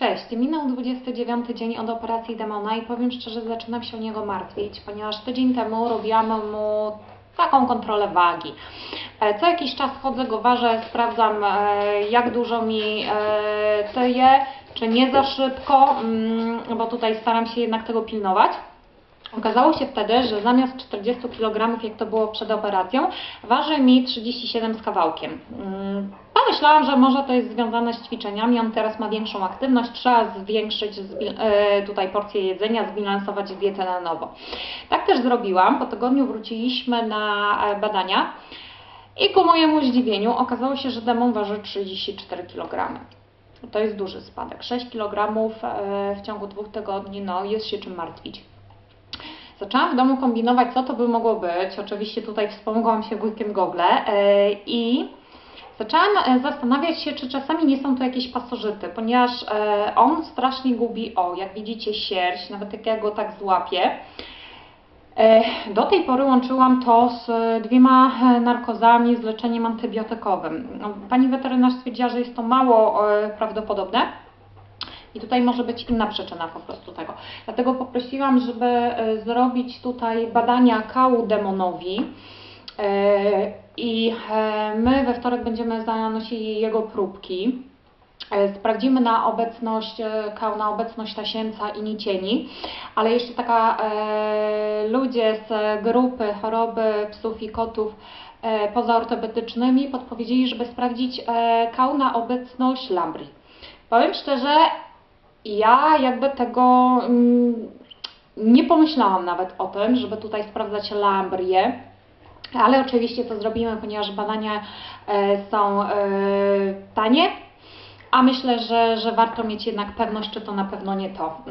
Cześć, minął 29 dzień od operacji demona i powiem szczerze, zaczynam się o niego martwić, ponieważ tydzień temu robiłam mu taką kontrolę wagi. E, Co jakiś czas chodzę, go ważę, sprawdzam e, jak dużo mi e, tyje, czy nie za szybko, mm, bo tutaj staram się jednak tego pilnować. Okazało się wtedy, że zamiast 40 kg, jak to było przed operacją, waży mi 37 z kawałkiem. Mm, Pomyślałam, że może to jest związane z ćwiczeniami, on teraz ma większą aktywność, trzeba zwiększyć e, tutaj porcję jedzenia, zbilansować dietę na nowo. Tak też zrobiłam, po tygodniu wróciliśmy na e, badania i ku mojemu zdziwieniu okazało się, że demon waży 34 kg. To jest duży spadek. 6 kg e, w ciągu dwóch tygodni, no jest się czym martwić. Zaczęłam w domu kombinować, co to by mogło być. Oczywiście tutaj wspomogłam się wujkiem Google e, i zaczęłam e, zastanawiać się, czy czasami nie są to jakieś pasożyty, ponieważ e, on strasznie gubi, o, jak widzicie, sierść, nawet jak ja go tak złapię. Do tej pory łączyłam to z dwiema narkozami, z leczeniem antybiotykowym. No, Pani weterynarz stwierdziła, że jest to mało prawdopodobne. I tutaj może być inna przyczyna po prostu tego. Dlatego poprosiłam, żeby e, zrobić tutaj badania kału demonowi. E, I e, my we wtorek będziemy zanosili jego próbki. Sprawdzimy na obecność kał, na obecność tasiemca i nicieni, ale jeszcze taka e, ludzie z grupy choroby psów i kotów e, pozaortopedycznymi podpowiedzieli, żeby sprawdzić e, kał na obecność lambri. Powiem szczerze, ja jakby tego mm, nie pomyślałam nawet o tym, żeby tutaj sprawdzać lambrię, ale oczywiście to zrobimy, ponieważ badania e, są e, tanie, a myślę, że, że warto mieć jednak pewność, czy to na pewno nie to.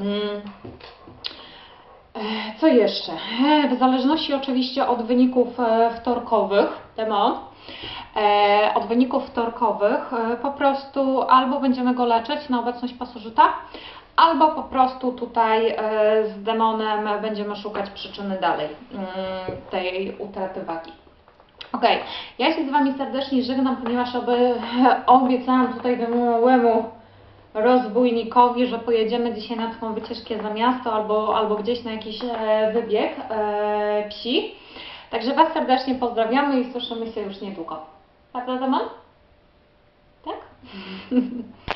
E, Co jeszcze? E, W zależności oczywiście od wyników e, wtorkowych, e, od wyników wtorkowych po prostu albo będziemy go leczyć na obecność pasożyta, albo po prostu tutaj z demonem będziemy szukać przyczyny dalej mm, tej utraty wagi. Okej, ja się z Wami serdecznie żegnam, ponieważ aby obiecałam tutaj wymowemu rozbójnikowi, że pojedziemy dzisiaj na taką wycieczkę za miasto albo, albo gdzieś na jakiś e, wybieg e, psi. Także Was serdecznie pozdrawiamy i słyszymy się już niedługo. Prawda, Demon? Tak?